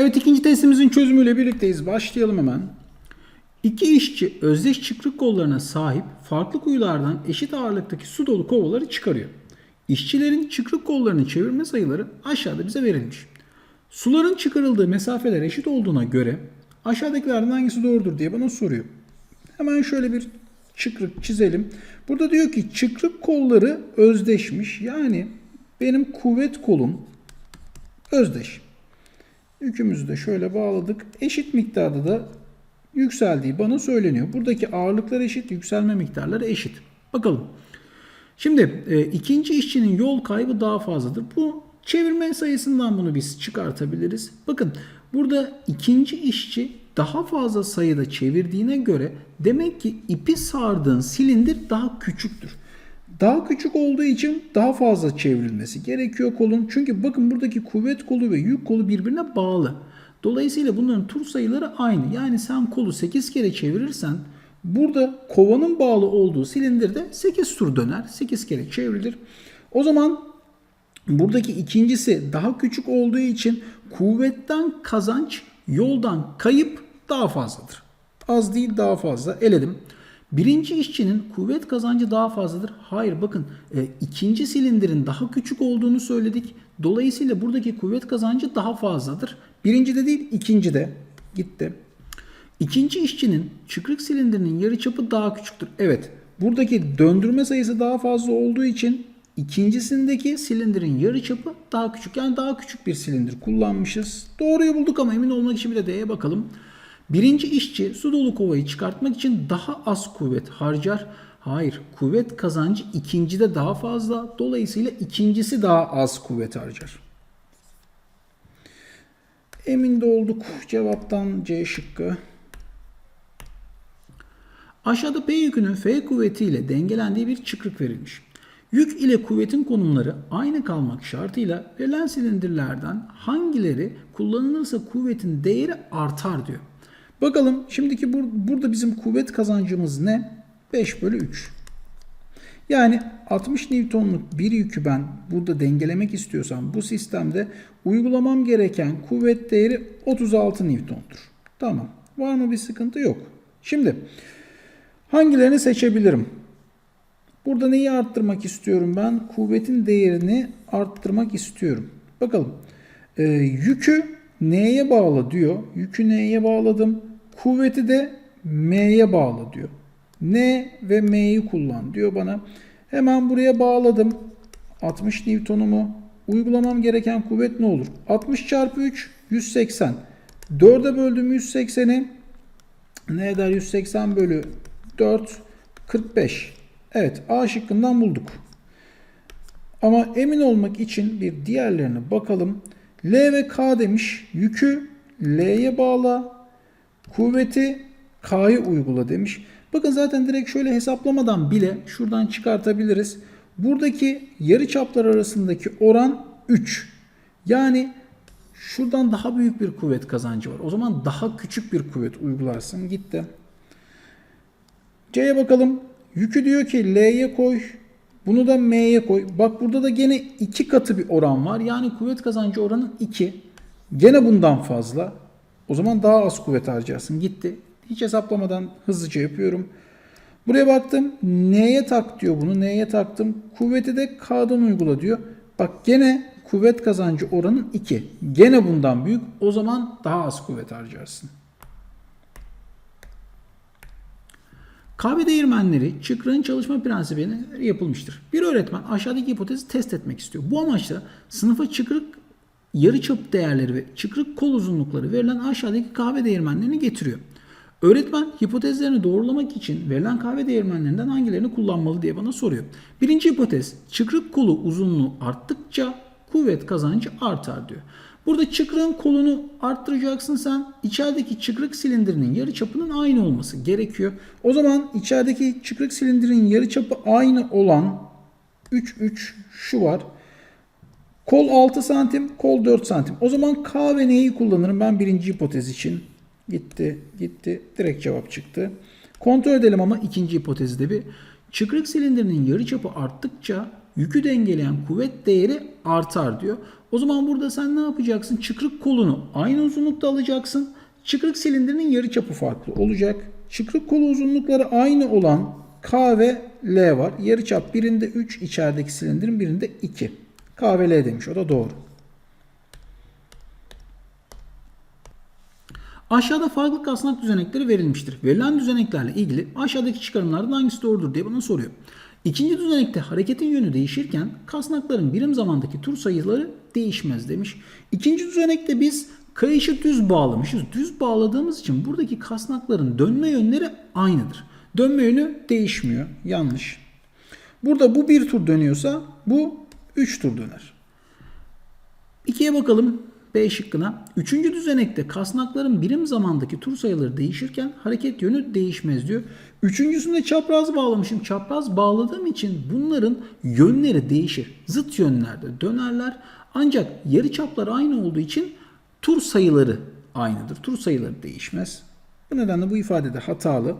Evet ikinci testimizin çözümüyle birlikteyiz. Başlayalım hemen. İki işçi özdeş çıkrık kollarına sahip farklı kuyulardan eşit ağırlıktaki su dolu kovaları çıkarıyor. İşçilerin çıkrık kollarını çevirme sayıları aşağıda bize verilmiş. Suların çıkarıldığı mesafeler eşit olduğuna göre aşağıdakilerden hangisi doğrudur diye bana soruyor. Hemen şöyle bir çıkrık çizelim. Burada diyor ki çıkrık kolları özdeşmiş. Yani benim kuvvet kolum özdeş. Yükümüzü de şöyle bağladık. Eşit miktarda da yükseldiği bana söyleniyor. Buradaki ağırlıklar eşit, yükselme miktarları eşit. Bakalım. Şimdi e, ikinci işçinin yol kaybı daha fazladır. Bu çevirme sayısından bunu biz çıkartabiliriz. Bakın burada ikinci işçi daha fazla sayıda çevirdiğine göre demek ki ipi sardığın silindir daha küçüktür. Daha küçük olduğu için daha fazla çevrilmesi gerekiyor kolun. Çünkü bakın buradaki kuvvet kolu ve yük kolu birbirine bağlı. Dolayısıyla bunların tur sayıları aynı. Yani sen kolu 8 kere çevirirsen burada kovanın bağlı olduğu silindirde 8 tur döner. 8 kere çevrilir. O zaman buradaki ikincisi daha küçük olduğu için kuvvetten kazanç yoldan kayıp daha fazladır. Az değil daha fazla. Eledim. Birinci işçinin kuvvet kazancı daha fazladır. Hayır bakın e, ikinci silindirin daha küçük olduğunu söyledik. Dolayısıyla buradaki kuvvet kazancı daha fazladır. Birinci de değil ikinci de. Gitti. İkinci işçinin çıkrık silindirinin yarıçapı daha küçüktür. Evet buradaki döndürme sayısı daha fazla olduğu için ikincisindeki silindirin yarıçapı daha küçük. Yani daha küçük bir silindir kullanmışız. Doğruyu bulduk ama emin olmak için bir de D'ye bakalım. Birinci işçi su dolu kovayı çıkartmak için daha az kuvvet harcar. Hayır, kuvvet kazancı ikincide daha fazla. Dolayısıyla ikincisi daha az kuvvet harcar. Emin de olduk cevaptan C şıkkı. Aşağıda P yükünün F kuvvetiyle dengelendiği bir çıkrık verilmiş. Yük ile kuvvetin konumları aynı kalmak şartıyla verilen silindirlerden hangileri kullanılırsa kuvvetin değeri artar diyor. Bakalım şimdiki bur burada bizim kuvvet kazancımız ne? 5 bölü 3. Yani 60 Newton'luk bir yükü ben burada dengelemek istiyorsam bu sistemde uygulamam gereken kuvvet değeri 36 Newton'dur. Tamam. Var mı bir sıkıntı? Yok. Şimdi hangilerini seçebilirim? Burada neyi arttırmak istiyorum ben? Kuvvetin değerini arttırmak istiyorum. Bakalım. Ee, yükü neye bağlı diyor. Yükü neye bağladım? Kuvveti de M'ye bağlı diyor. N ve M'yi kullan diyor bana. Hemen buraya bağladım. 60 Newton'umu. Uygulamam gereken kuvvet ne olur? 60 çarpı 3 180. 4'e böldüm 180'i. Ne eder 180 bölü 4? 45. Evet A şıkkından bulduk. Ama emin olmak için bir diğerlerine bakalım. L ve K demiş. Yükü L'ye bağla. Kuvveti K'yı uygula demiş. Bakın zaten direkt şöyle hesaplamadan bile şuradan çıkartabiliriz. Buradaki yarı çaplar arasındaki oran 3. Yani şuradan daha büyük bir kuvvet kazancı var. O zaman daha küçük bir kuvvet uygularsın. Gitti. C'ye bakalım. Yükü diyor ki L'ye koy. Bunu da M'ye koy. Bak burada da gene iki katı bir oran var. Yani kuvvet kazancı oranı 2. Gene bundan fazla. O zaman daha az kuvvet harcarsın. Gitti. Hiç hesaplamadan hızlıca yapıyorum. Buraya baktım. N'ye tak diyor bunu. N'ye taktım. Kuvveti de K'dan uygula diyor. Bak gene kuvvet kazancı oranın 2. Gene bundan büyük. O zaman daha az kuvvet harcarsın. Kahve değirmenleri çıkrığın çalışma prensibine yapılmıştır. Bir öğretmen aşağıdaki hipotezi test etmek istiyor. Bu amaçla sınıfa çıkrık yarıçap değerleri ve çıkrık kol uzunlukları verilen aşağıdaki kahve değirmenlerini getiriyor. Öğretmen hipotezlerini doğrulamak için verilen kahve değirmenlerinden hangilerini kullanmalı diye bana soruyor. Birinci hipotez çıkrık kolu uzunluğu arttıkça kuvvet kazancı artar diyor. Burada çıkrığın kolunu arttıracaksın sen. İçerideki çıkrık silindirinin yarı çapının aynı olması gerekiyor. O zaman içerideki çıkrık silindirin yarı çapı aynı olan 3 3 şu var. Kol 6 santim, kol 4 santim. O zaman K ve N'yi kullanırım ben birinci hipotez için. Gitti, gitti. Direkt cevap çıktı. Kontrol edelim ama ikinci hipotezde bir. Çıkrık silindirinin yarıçapı arttıkça yükü dengeleyen kuvvet değeri artar diyor. O zaman burada sen ne yapacaksın? Çıkrık kolunu aynı uzunlukta alacaksın. Çıkrık silindirinin yarıçapı farklı olacak. Çıkrık kolu uzunlukları aynı olan K ve L var. Yarıçap birinde 3, içerideki silindirin birinde 2. K ve L demiş. O da doğru. Aşağıda farklı kasnak düzenekleri verilmiştir. Verilen düzeneklerle ilgili aşağıdaki çıkarımlardan hangisi doğrudur diye bana soruyor. İkinci düzenekte hareketin yönü değişirken kasnakların birim zamandaki tur sayıları değişmez demiş. İkinci düzenekte biz kayışı düz bağlamışız. Düz bağladığımız için buradaki kasnakların dönme yönleri aynıdır. Dönme yönü değişmiyor. Yanlış. Burada bu bir tur dönüyorsa bu 3 tur döner. İkiye bakalım. B şıkkına. Üçüncü düzenekte kasnakların birim zamandaki tur sayıları değişirken hareket yönü değişmez diyor. Üçüncüsünde çapraz bağlamışım. Çapraz bağladığım için bunların yönleri değişir. Zıt yönlerde dönerler. Ancak yarı çaplar aynı olduğu için tur sayıları aynıdır. Tur sayıları değişmez. Bu nedenle bu ifade de hatalı.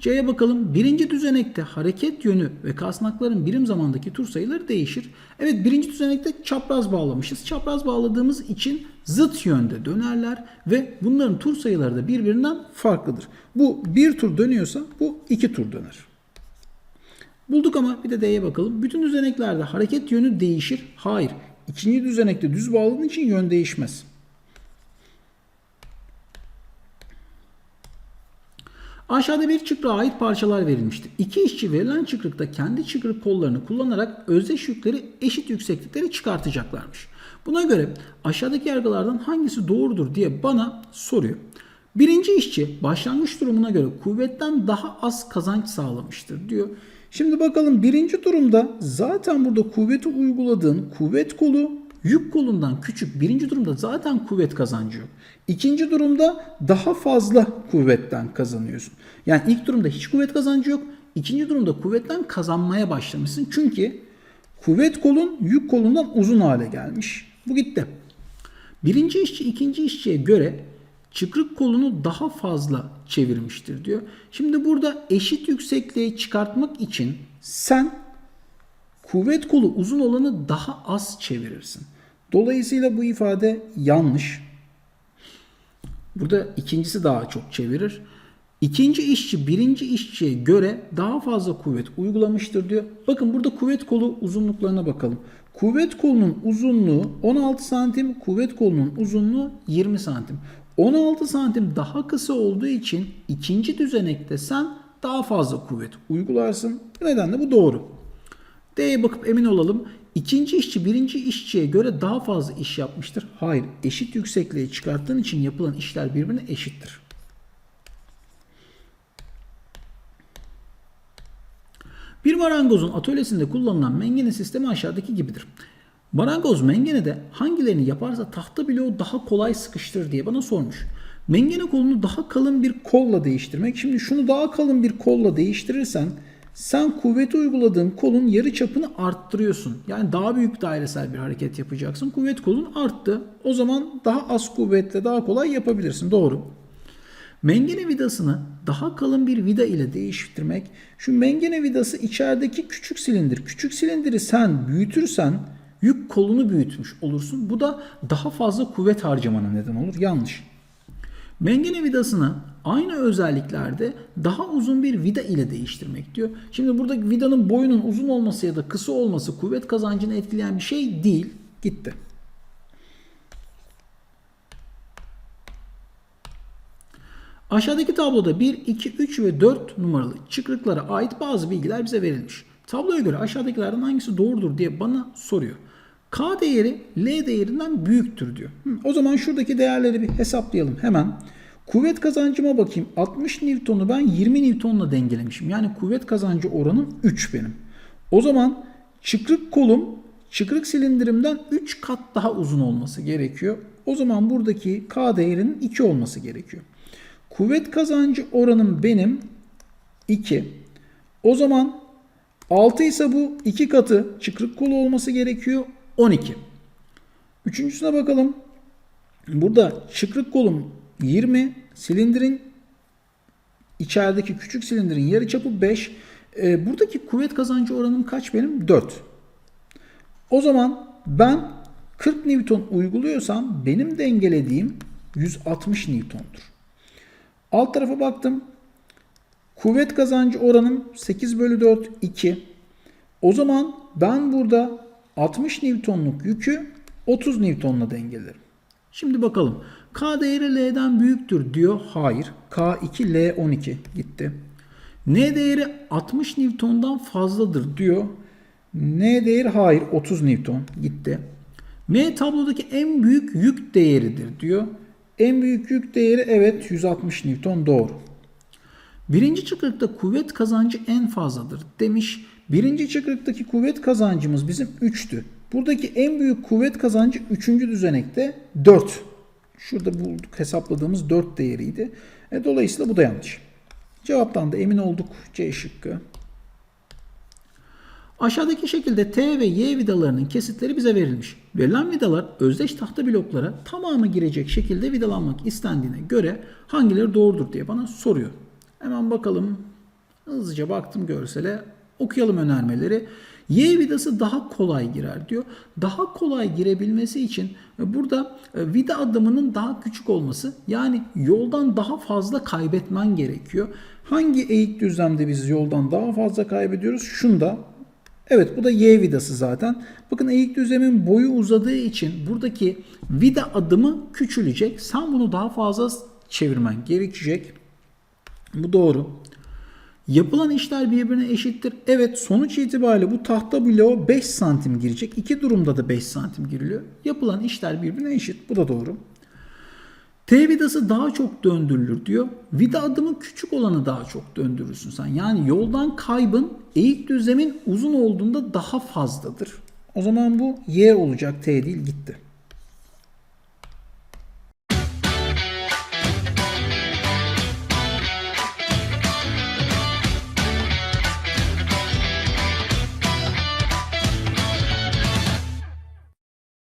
C'ye bakalım. Birinci düzenekte hareket yönü ve kasnakların birim zamandaki tur sayıları değişir. Evet birinci düzenekte çapraz bağlamışız. Çapraz bağladığımız için zıt yönde dönerler ve bunların tur sayıları da birbirinden farklıdır. Bu bir tur dönüyorsa bu iki tur döner. Bulduk ama bir de D'ye bakalım. Bütün düzeneklerde hareket yönü değişir. Hayır. İkinci düzenekte düz bağladığın için yön değişmez. Aşağıda bir çıkrığa ait parçalar verilmiştir. İki işçi verilen çıkrıkta kendi çıkrık kollarını kullanarak özdeş yükleri eşit yükseklikleri çıkartacaklarmış. Buna göre aşağıdaki yargılardan hangisi doğrudur diye bana soruyor. Birinci işçi başlangıç durumuna göre kuvvetten daha az kazanç sağlamıştır diyor. Şimdi bakalım birinci durumda zaten burada kuvveti uyguladığın kuvvet kolu yük kolundan küçük. Birinci durumda zaten kuvvet kazancı yok. İkinci durumda daha fazla kuvvetten kazanıyorsun. Yani ilk durumda hiç kuvvet kazancı yok. İkinci durumda kuvvetten kazanmaya başlamışsın. Çünkü kuvvet kolun yük kolundan uzun hale gelmiş. Bu gitti. Birinci işçi ikinci işçiye göre çıkrık kolunu daha fazla çevirmiştir diyor. Şimdi burada eşit yüksekliğe çıkartmak için sen kuvvet kolu uzun olanı daha az çevirirsin. Dolayısıyla bu ifade yanlış. Burada ikincisi daha çok çevirir. İkinci işçi birinci işçiye göre daha fazla kuvvet uygulamıştır diyor. Bakın burada kuvvet kolu uzunluklarına bakalım. Kuvvet kolunun uzunluğu 16 santim, kuvvet kolunun uzunluğu 20 santim. 16 santim daha kısa olduğu için ikinci düzenekte sen daha fazla kuvvet uygularsın. Bu nedenle bu doğru. D'ye bakıp emin olalım. İkinci işçi birinci işçiye göre daha fazla iş yapmıştır. Hayır. Eşit yüksekliğe çıkarttığın için yapılan işler birbirine eşittir. Bir marangozun atölyesinde kullanılan mengene sistemi aşağıdaki gibidir. Marangoz mengenede hangilerini yaparsa tahta bloğu daha kolay sıkıştırır diye bana sormuş. Mengene kolunu daha kalın bir kolla değiştirmek. Şimdi şunu daha kalın bir kolla değiştirirsen sen kuvveti uyguladığın kolun yarı çapını arttırıyorsun. Yani daha büyük dairesel bir hareket yapacaksın. Kuvvet kolun arttı. O zaman daha az kuvvetle daha kolay yapabilirsin. Doğru. Mengene vidasını daha kalın bir vida ile değiştirmek. Şu mengene vidası içerideki küçük silindir. Küçük silindiri sen büyütürsen yük kolunu büyütmüş olursun. Bu da daha fazla kuvvet harcamana neden olur. Yanlış. Mengene vidasını aynı özelliklerde daha uzun bir vida ile değiştirmek diyor. Şimdi burada vidanın boyunun uzun olması ya da kısa olması kuvvet kazancını etkileyen bir şey değil. Gitti. Aşağıdaki tabloda 1, 2, 3 ve 4 numaralı çıkrıklara ait bazı bilgiler bize verilmiş. Tabloya göre aşağıdakilerden hangisi doğrudur diye bana soruyor. K değeri L değerinden büyüktür diyor. O zaman şuradaki değerleri bir hesaplayalım hemen. Kuvvet kazancıma bakayım. 60 Newton'u ben 20 Newton'la dengelemişim. Yani kuvvet kazancı oranım 3 benim. O zaman çıkrık kolum çıkrık silindirimden 3 kat daha uzun olması gerekiyor. O zaman buradaki K değerinin 2 olması gerekiyor. Kuvvet kazancı oranım benim 2. O zaman 6 ise bu 2 katı çıkrık kolu olması gerekiyor. 12. Üçüncüsüne bakalım. Burada çıkrık kolum 20. Silindirin içerideki küçük silindirin yarıçapı 5. Ee, buradaki kuvvet kazancı oranım kaç benim? 4. O zaman ben 40 Newton uyguluyorsam benim dengelediğim 160 Newton'dur. Alt tarafa baktım. Kuvvet kazancı oranım 8 bölü 4 2. O zaman ben burada 60 Newton'luk yükü 30 Newton'la dengelerim. Şimdi bakalım. K değeri L'den büyüktür diyor. Hayır. K2 L12 gitti. N değeri 60 Newton'dan fazladır diyor. N değeri hayır 30 Newton gitti. M tablodaki en büyük yük değeridir diyor. En büyük yük değeri evet 160 Newton doğru. Birinci çıkrıkta kuvvet kazancı en fazladır demiş. Birinci çıkrıktaki kuvvet kazancımız bizim 3'tü. Buradaki en büyük kuvvet kazancı 3. düzenekte 4. Şurada bulduk hesapladığımız 4 değeriydi. E, dolayısıyla bu da yanlış. Cevaptan da emin olduk C şıkkı. Aşağıdaki şekilde T ve Y vidalarının kesitleri bize verilmiş. Verilen vidalar özdeş tahta bloklara tamamı girecek şekilde vidalanmak istendiğine göre hangileri doğrudur diye bana soruyor. Hemen bakalım. Hızlıca baktım görsele. Okuyalım önermeleri. Y vidası daha kolay girer diyor. Daha kolay girebilmesi için burada e, vida adımının daha küçük olması yani yoldan daha fazla kaybetmen gerekiyor. Hangi eğik düzlemde biz yoldan daha fazla kaybediyoruz? Şunda Evet bu da Y vidası zaten. Bakın eğik düzlemin boyu uzadığı için buradaki vida adımı küçülecek. Sen bunu daha fazla çevirmen gerekecek. Bu doğru. Yapılan işler birbirine eşittir. Evet sonuç itibariyle bu tahta bloğu 5 santim girecek. İki durumda da 5 santim giriliyor. Yapılan işler birbirine eşit. Bu da doğru. T vidası daha çok döndürülür diyor. Vida adımı küçük olanı daha çok döndürürsün sen. Yani yoldan kaybın eğik düzlemin uzun olduğunda daha fazladır. O zaman bu Y olacak T değil gitti.